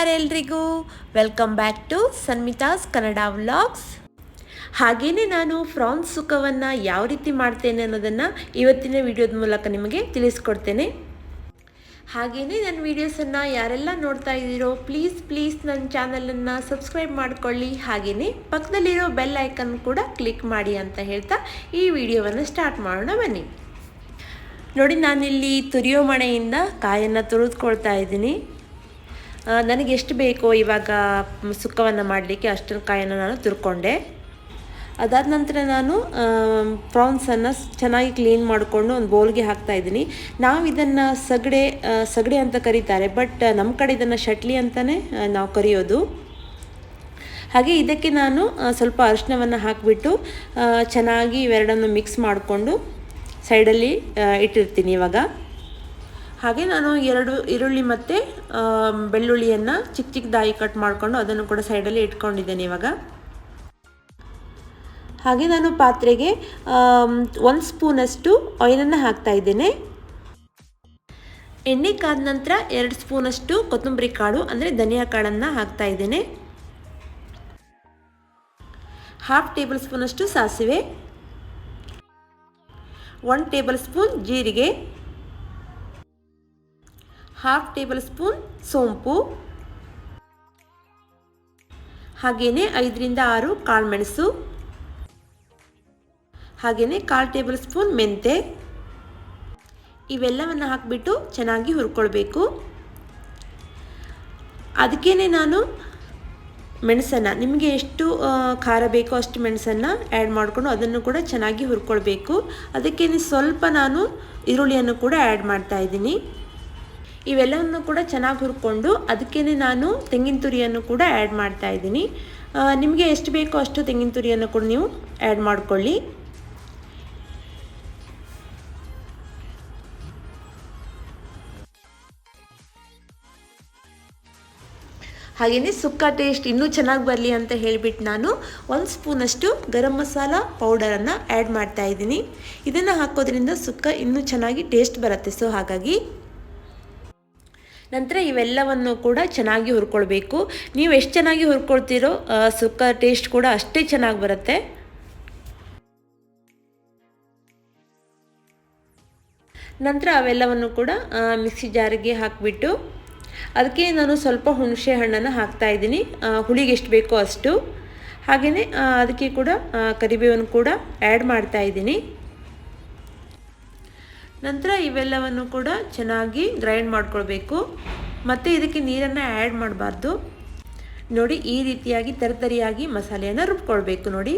ನಮಸ್ಕಾರ ಎಲ್ರಿಗೂ. Welcome back to Sanmita's Kannada vlogs ಹಾಗೆಯೇ ನಾನು ಫ್ರಾನ್ಸ್ ಸುಖವನ್ನು ಯಾವ ರೀತಿ ಮಾಡ್ತೇನೆ ಅನ್ನೋದನ್ನು ಇವತ್ತಿನ ವಿಡಿಯೋದ ಮೂಲಕ ನಿಮಗೆ ತಿಳಿಸ್ಕೊಡ್ತೇನೆ. ಹಾಗೆಯೇ ನನ್ನ ವೀಡಿಯೋಸನ್ನು ಯಾರೆಲ್ಲ ನೋಡ್ತಾ ಇದ್ದೀರೋ ಪ್ಲೀಸ್ ಪ್ಲೀಸ್ ನನ್ನ ಚಾನಲನ್ನು ಸಬ್ಸ್ಕ್ರೈಬ್ ಮಾಡಿಕೊಳ್ಳಿ. ಹಾಗೆಯೇ ಪಕ್ಕದಲ್ಲಿರೋ ಬೆಲ್ ಐಕನ್ ಕೂಡ ಕ್ಲಿಕ್ ಮಾಡಿ ಅಂತ ಹೇಳ್ತಾ ಈ ವಿಡಿಯೋವನ್ನು ಸ್ಟಾರ್ಟ್ ಮಾಡೋಣ ಬನ್ನಿ. ನೋಡಿ, ನಾನಿಲ್ಲಿ ತುರಿಯೋ ಮಣೆಯಿಂದ ಕಾಯನ್ನು ತುರಿದುಕೊಳ್ತಾ ಇದ್ದೀನಿ. ನನಗೆ ಎಷ್ಟು ಬೇಕೋ ಇವಾಗ ಸುಕ್ಕವನ್ನು ಮಾಡಲಿಕ್ಕೆ ಅಷ್ಟೊಂದು ಕಾಯನ್ನು ನಾನು ತುರ್ಕೊಂಡೆ. ಅದಾದ ನಂತರ ನಾನು ಪ್ರಾನ್ಸನ್ನು ಚೆನ್ನಾಗಿ ಕ್ಲೀನ್ ಮಾಡಿಕೊಂಡು ಒಂದು ಬೌಲ್ಗೆ ಹಾಕ್ತಾ ಇದ್ದೀನಿ. ನಾವು ಇದನ್ನು ಸಗಡೆ ಸಗಡೆ ಅಂತ ಕರೀತಾರೆ, ಬಟ್ ನಮ್ಮ ಕಡೆ ಇದನ್ನು ಶಟ್ಲಿ ಅಂತಲೇ ನಾವು ಕರೆಯೋದು. ಹಾಗೆ ಇದಕ್ಕೆ ನಾನು ಸ್ವಲ್ಪ ಅರಿಶಿನವನ್ನು ಹಾಕಿಬಿಟ್ಟು ಚೆನ್ನಾಗಿ ಇವೆರಡನ್ನು ಮಿಕ್ಸ್ ಮಾಡಿಕೊಂಡು ಸೈಡಲ್ಲಿ ಇಟ್ಟಿರ್ತೀನಿ ಇವಾಗ. ಹಾಗೆ ನಾನು ಎರಡು ಈರುಳ್ಳಿ ಮತ್ತು ಬೆಳ್ಳುಳ್ಳಿಯನ್ನು ಚಿಕ್ಕ ಚಿಕ್ಕದಾಗಿ ಕಟ್ ಮಾಡಿಕೊಂಡು ಅದನ್ನು ಕೂಡ ಸೈಡಲ್ಲಿ ಇಟ್ಕೊಂಡಿದ್ದೇನೆ ಇವಾಗ. ಹಾಗೆ ನಾನು ಪಾತ್ರೆಗೆ ಒಂದು ಸ್ಪೂನಷ್ಟು ಆಯಿಲನ್ನು ಹಾಕ್ತಾ ಇದ್ದೇನೆ. ಎಣ್ಣೆ ಕಾದ ನಂತರ ಎರಡು ಸ್ಪೂನಷ್ಟು ಕೊತ್ತಂಬರಿ ಕಾಳು, ಅಂದರೆ ಧನಿಯಾ ಕಾಳನ್ನು ಹಾಕ್ತಾ ಇದ್ದೇನೆ. ಹಾಫ್ ಟೇಬಲ್ ಸ್ಪೂನಷ್ಟು ಸಾಸಿವೆ. ಒನ್ ಟೇಬಲ್ ಸ್ಪೂನ್ ಜೀರಿಗೆ. ಹಾಫ್ ಟೇಬಲ್ ಸ್ಪೂನ್ ಸೋಂಪು. ಹಾಗೆಯೇ ಐದರಿಂದ ಆರು ಕಾಳುಮೆಣಸು ಹಾಗೆಯೇ ಕಾಲು ಟೇಬಲ್ ಸ್ಪೂನ್ ಮೆಂತೆ. ಇವೆಲ್ಲವನ್ನು ಹಾಕಿಬಿಟ್ಟು ಚೆನ್ನಾಗಿ ಹುರ್ಕೊಳ್ಬೇಕು. ಅದಕ್ಕೇ ನಾನು ಮೆಣಸನ್ನು, ನಿಮಗೆ ಎಷ್ಟು ಖಾರ ಬೇಕೋ ಅಷ್ಟು ಮೆಣಸನ್ನು ಆ್ಯಡ್ ಮಾಡಿಕೊಂಡು ಅದನ್ನು ಕೂಡ ಚೆನ್ನಾಗಿ ಹುರ್ಕೊಳ್ಬೇಕು. ಅದಕ್ಕೇ ಸ್ವಲ್ಪ ನಾನು ಈರುಳ್ಳಿಯನ್ನು ಕೂಡ ಆ್ಯಡ್ ಮಾಡ್ತಾ ಇದ್ದೀನಿ. ಇವೆಲ್ಲವನ್ನು ಕೂಡ ಚೆನ್ನಾಗಿ ಹುರ್ಕೊಂಡು ಅದಕ್ಕೇ ನಾನು ತೆಂಗಿನ ತುರಿಯನ್ನು ಕೂಡ ಆ್ಯಡ್ ಮಾಡ್ತಾ ಇದ್ದೀನಿ. ನಿಮಗೆ ಎಷ್ಟು ಬೇಕೋ ಅಷ್ಟು ತೆಂಗಿನ ತುರಿಯನ್ನು ಕೂಡ ನೀವು ಆ್ಯಡ್ ಮಾಡಿಕೊಳ್ಳಿ. ಹಾಗೆಯೇ ಸುಕ್ಕ ಟೇಸ್ಟ್ ಇನ್ನೂ ಚೆನ್ನಾಗಿ ಬರಲಿ ಅಂತ ಹೇಳಿಬಿಟ್ಟು ನಾನು ಒಂದು ಸ್ಪೂನಷ್ಟು ಗರಂ ಮಸಾಲ ಪೌಡರನ್ನು ಆ್ಯಡ್ ಮಾಡ್ತಾ ಇದ್ದೀನಿ. ಇದನ್ನು ಹಾಕೋದ್ರಿಂದ ಸುಕ್ಕ ಇನ್ನೂ ಚೆನ್ನಾಗಿ ಟೇಸ್ಟ್ ಬರುತ್ತೆ. ಸೊ ಹಾಗಾಗಿ ನಂತರ ಇವೆಲ್ಲವನ್ನು ಕೂಡ ಚೆನ್ನಾಗಿ ಹುರ್ಕೊಳ್ಬೇಕು. ನೀವು ಎಷ್ಟು ಚೆನ್ನಾಗಿ ಹುರ್ಕೊಳ್ತೀರೋ ಸುಕ್ಕ ಟೇಸ್ಟ್ ಕೂಡ ಅಷ್ಟೇ ಚೆನ್ನಾಗಿ ಬರುತ್ತೆ. ನಂತರ ಅವೆಲ್ಲವನ್ನು ಕೂಡ ಮಿಕ್ಸಿ ಜಾರಿಗೆ ಹಾಕಿಬಿಟ್ಟು ಅದಕ್ಕೆ ನಾನು ಸ್ವಲ್ಪ ಹುಣಸೆ ಹಣ್ಣನ್ನು ಹಾಕ್ತಾ ಆ, ಹುಳಿಗೆ ಎಷ್ಟು ಬೇಕೋ ಅಷ್ಟು. ಹಾಗೆಯೇ ಅದಕ್ಕೆ ಕೂಡ ಕರಿಬೇವನ್ನು ಕೂಡ ಆ್ಯಡ್ ಮಾಡ್ತಾ ಇದ್ದೀನಿ. ನಂತರ ಇವೆಲ್ಲವನ್ನು ಕೂಡ ಚೆನ್ನಾಗಿ ಗ್ರೈಂಡ್ ಮಾಡ್ಕೊಳ್ಬೇಕು. ಮತ್ತು ಇದಕ್ಕೆ ನೀರನ್ನು ಆ್ಯಡ್ ಮಾಡಬಾರ್ದು. ನೋಡಿ, ಈ ರೀತಿಯಾಗಿ ತರತರಿಯಾಗಿ ಮಸಾಲೆಯನ್ನು ರುಬ್ಕೊಳ್ಬೇಕು ನೋಡಿ.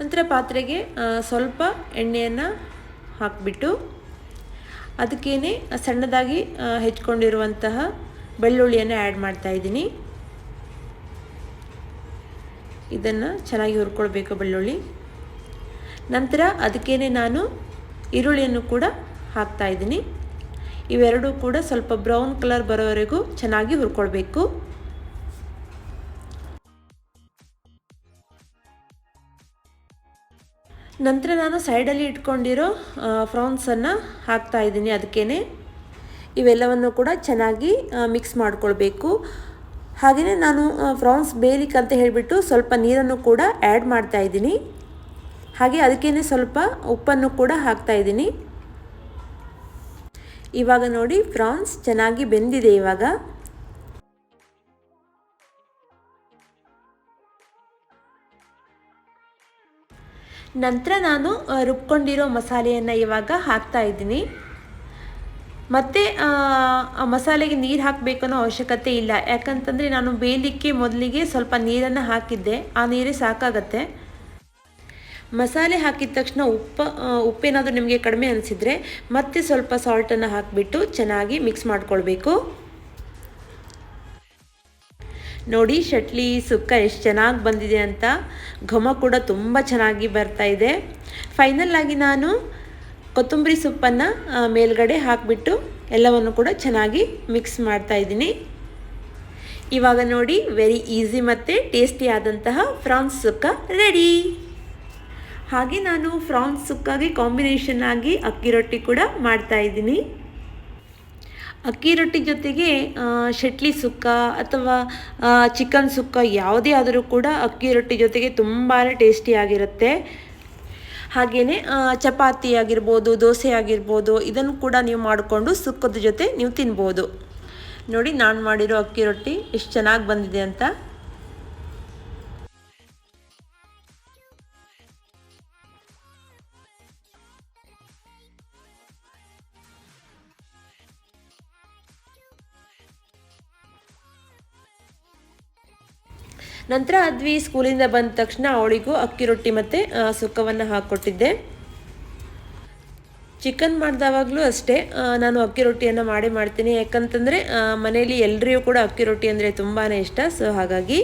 ನಂತರ ಪಾತ್ರೆಗೆ ಸ್ವಲ್ಪ ಎಣ್ಣೆಯನ್ನು ಹಾಕಿಬಿಟ್ಟು ಅದಕ್ಕೇನೆ ಸಣ್ಣದಾಗಿ ಹೆಚ್ಕೊಂಡಿರುವಂತಹ ಬೆಳ್ಳುಳ್ಳಿಯನ್ನು ಆ್ಯಡ್ ಮಾಡ್ತಾ ಇದ್ದೀನಿ. ಇದನ್ನು ಚೆನ್ನಾಗಿ ಹುರ್ಕೊಳ್ಬೇಕು ಬೆಳ್ಳುಳ್ಳಿ. ನಂತರ ಅದಕ್ಕೇನೆ ನಾನು ಈರುಳ್ಳಿಯನ್ನು ಕೂಡ ಹಾಕ್ತಾ ಇದ್ದೀನಿ. ಇವೆರಡೂ ಕೂಡ ಸ್ವಲ್ಪ ಬ್ರೌನ್ ಕಲರ್ ಬರೋವರೆಗೂ ಚೆನ್ನಾಗಿ ಹುರ್ಕೊಳ್ಬೇಕು. ನಂತರ ನಾನು ಸೈಡಲ್ಲಿ ಇಟ್ಕೊಂಡಿರೋ ಫ್ರಾನ್ಸನ್ನು ಹಾಕ್ತಾ ಇದ್ದೀನಿ ಅದಕ್ಕೇ ಇವೆಲ್ಲವನ್ನು ಕೂಡ ಚೆನ್ನಾಗಿ ಮಿಕ್ಸ್ ಮಾಡಿಕೊಳ್ಬೇಕು. ಹಾಗೆಯೇ ನಾನು ಫ್ರಾನ್ಸ್ ಬೇಯಲಿಕ್ಕೆ ಅಂತ ಹೇಳಿಬಿಟ್ಟು ಸ್ವಲ್ಪ ನೀರನ್ನು ಕೂಡ ಆ್ಯಡ್ ಮಾಡ್ತಾ ಇದ್ದೀನಿ. ಹಾಗೆ ಅದಕ್ಕೇ ಸ್ವಲ್ಪ ಉಪ್ಪನ್ನು ಕೂಡ ಹಾಕ್ತಾ ಇದ್ದೀನಿ. ಇವಾಗ ನೋಡಿ ಫ್ರಾನ್ಸ್ ಚೆನ್ನಾಗಿ ಬೆಂದಿದೆ ಇವಾಗ. ನಂತರ ನಾನು ರುಬ್ಕೊಂಡಿರೋ ಮಸಾಲೆಯನ್ನು ಇವಾಗ ಹಾಕ್ತಾ ಇದ್ದೀನಿ. ಆ ಮಸಾಲೆಗೆ ನೀರು ಹಾಕಬೇಕು ಅನ್ನೋ ಅವಶ್ಯಕತೆ ಇಲ್ಲ. ಯಾಕಂತಂದರೆ ನಾನು ಬೇಯಲಿಕ್ಕೆ ಮೊದಲಿಗೆ ಸ್ವಲ್ಪ ನೀರನ್ನು ಹಾಕಿದ್ದೆ. ಆ ನೀರೇ ಸಾಕಾಗತ್ತೆ. ಮಸಾಲೆ ಹಾಕಿದ ತಕ್ಷಣ ಉಪ್ಪು ಉಪ್ಪೇನಾದರೂ ನಿಮಗೆ ಕಡಿಮೆ ಅನಿಸಿದರೆ ಮತ್ತೆ ಸ್ವಲ್ಪ ಸಾಲ್ಟನ್ನು ಹಾಕಿಬಿಟ್ಟು ಚೆನ್ನಾಗಿ ಮಿಕ್ಸ್ ಮಾಡ್ಕೊಳ್ಬೇಕು. ನೋಡಿ, ಶಟ್ಲಿ, ಸುಕ್ಕ ಎಷ್ಟು ಚೆನ್ನಾಗಿ ಬಂದಿದೆ ಅಂತ. ಘಮ ಕೂಡ ತುಂಬ ಚೆನ್ನಾಗಿ ಬರ್ತಾ ಇದೆ. ಫೈನಲ್ ಆಗಿ ನಾನು ಕೊತ್ತಂಬರಿ ಸೊಪ್ಪನ್ನು ಮೇಲ್ಗಡೆ ಹಾಕಿಬಿಟ್ಟು ಎಲ್ಲವನ್ನು ಕೂಡ ಚೆನ್ನಾಗಿ ಮಿಕ್ಸ್ ಮಾಡ್ತಾ ಇದ್ದೀನಿ. ಇವಾಗ ನೋಡಿ ವೆರಿ ಈಸಿ ಮತ್ತು ಟೇಸ್ಟಿ ಆದಂತಹ ಫ್ರಾನ್ಸ್ ಸುಕ್ಕ ರೆಡಿ ಹಾಗೆ ನಾನು ಫ್ರಾನ್ಸ್ ಸುಕ್ಕಾಗಿ ಕಾಂಬಿನೇಷನ್ ಆಗಿ ಅಕ್ಕಿ ರೊಟ್ಟಿ ಕೂಡ ಮಾಡ್ತಾ ಇದ್ದೀನಿ. ಅಕ್ಕಿ ರೊಟ್ಟಿ ಜೊತೆಗೆ ಶೆಟ್ಲಿ ಸುಕ್ಕ ಅಥವಾ ಚಿಕನ್ ಸುಕ್ಕ ಯಾವುದೇ ಆದರೂ ಕೂಡ ಅಕ್ಕಿ ರೊಟ್ಟಿ ಜೊತೆಗೆ ತುಂಬಾ ಟೇಸ್ಟಿಯಾಗಿರುತ್ತೆ ಹಾಗೆಯೇ ಚಪಾತಿ ಆಗಿರ್ಬೋದು, ದೋಸೆ ಆಗಿರ್ಬೋದು, ಇದನ್ನು ಕೂಡ ನೀವು ಮಾಡಿಕೊಂಡು ಸುಕ್ಕದ ಜೊತೆ ನೀವು ತಿನ್ಬೋದು. ನೋಡಿ, ನಾನು ಮಾಡಿರೋ ಅಕ್ಕಿ ರೊಟ್ಟಿ ಎಷ್ಟು ಚೆನ್ನಾಗಿ ಬಂದಿದೆ ಅಂತ. ನಂತರ ಅದ್ವಿ ಸ್ಕೂಲಿಂದ ಬಂದ ತಕ್ಷಣ ಅವಳಿಗೂ ಅಕ್ಕಿ ರೊಟ್ಟಿ ಮತ್ತು ಸುಕ್ಕವನ್ನು ಹಾಕ್ಕೊಟ್ಟಿದ್ದೆ ಚಿಕನ್ ಮಾಡಿದವಾಗಲೂ ಅಷ್ಟೇ ನಾನು ಅಕ್ಕಿ ರೊಟ್ಟಿಯನ್ನು ಮಾಡಿ ಮಾಡ್ತೀನಿ. ಯಾಕಂತಂದರೆ ಮನೆಯಲ್ಲಿ ಎಲ್ರಿಗೂ ಕೂಡ ಅಕ್ಕಿ ರೊಟ್ಟಿ ಅಂದರೆ ತುಂಬಾ ಇಷ್ಟ. ಸೊ, ಹಾಗಾಗಿ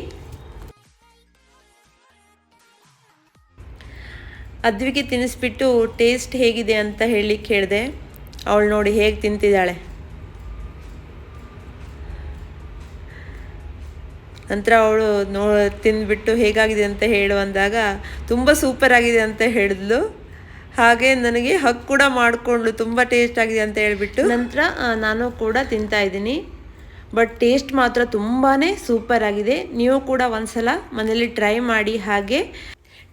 ಅದ್ವಿಗೆ ತಿನ್ನಿಸ್ಬಿಟ್ಟು ಟೇಸ್ಟ್ ಹೇಗಿದೆ ಅಂತ ಹೇಳಿ ಕೇಳಿದೆ. ಅವಳು ನೋಡಿ ಹೇಗೆ ತಿಂತಿದ್ದಾಳೆ. ನಂತರ ಅವಳು ನೋ ತಿಂದ್ಬಿಟ್ಟು ಹೇಗಾಗಿದೆ ಅಂತ ಹೇಳು ಅಂದಾಗ, ತುಂಬ ಸೂಪರ್ ಆಗಿದೆ ಅಂತ ಹೇಳಿದ್ಲು. ಹಾಗೆ ನನಗೆ ಹಕ್ ಕೂಡ ಮಾಡಿಕೊಂಡ್ಲು ತುಂಬ ಟೇಸ್ಟ್ ಆಗಿದೆ ಅಂತ ಹೇಳಿಬಿಟ್ಟು ನಂತರ ನಾನು ಕೂಡ ತಿಂತಾ ಇದ್ದೀನಿ. ಬಟ್ ಟೇಸ್ಟ್ ಮಾತ್ರ ತುಂಬಾ ಸೂಪರ್ ಆಗಿದೆ. ನೀವು ಕೂಡ ಒಂದ್ಸಲ ಮನೇಲಿ ಟ್ರೈ ಮಾಡಿ ಹಾಗೆ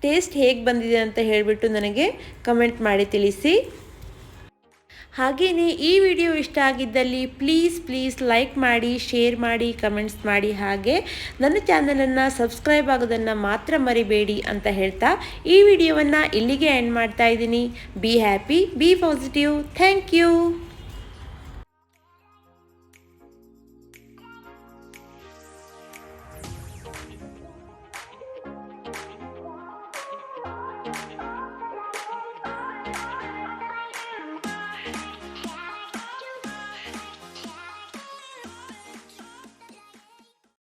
ಟೇಸ್ಟ್ ಹೇಗೆ ಬಂದಿದೆ ಅಂತ ಹೇಳಿಬಿಟ್ಟು ನನಗೆ ಕಮೆಂಟ್ ಮಾಡಿ ತಿಳಿಸಿ. ಹಾಗೆಯೇ ಈ ವಿಡಿಯೋ ಇಷ್ಟ ಆಗಿದ್ದಲ್ಲಿ ಪ್ಲೀಸ್ ಪ್ಲೀಸ್ ಲೈಕ್ ಮಾಡಿ ಶೇರ್ ಮಾಡಿ ಕಮೆಂಟ್ಸ್ ಮಾಡಿ ಹಾಗೆ ನನ್ನ ಚಾನಲನ್ನು ಸಬ್ಸ್ಕ್ರೈಬ್ ಆಗೋದನ್ನು ಮಾತ್ರ ಮರಿಬೇಡಿ ಅಂತ ಹೇಳ್ತಾ ಈ ವಿಡಿಯೋವನ್ನು ಇಲ್ಲಿಗೆ ಎಂಡ್ ಮಾಡ್ತಾ ಇದ್ದೀನಿ. Be happy be positive thank you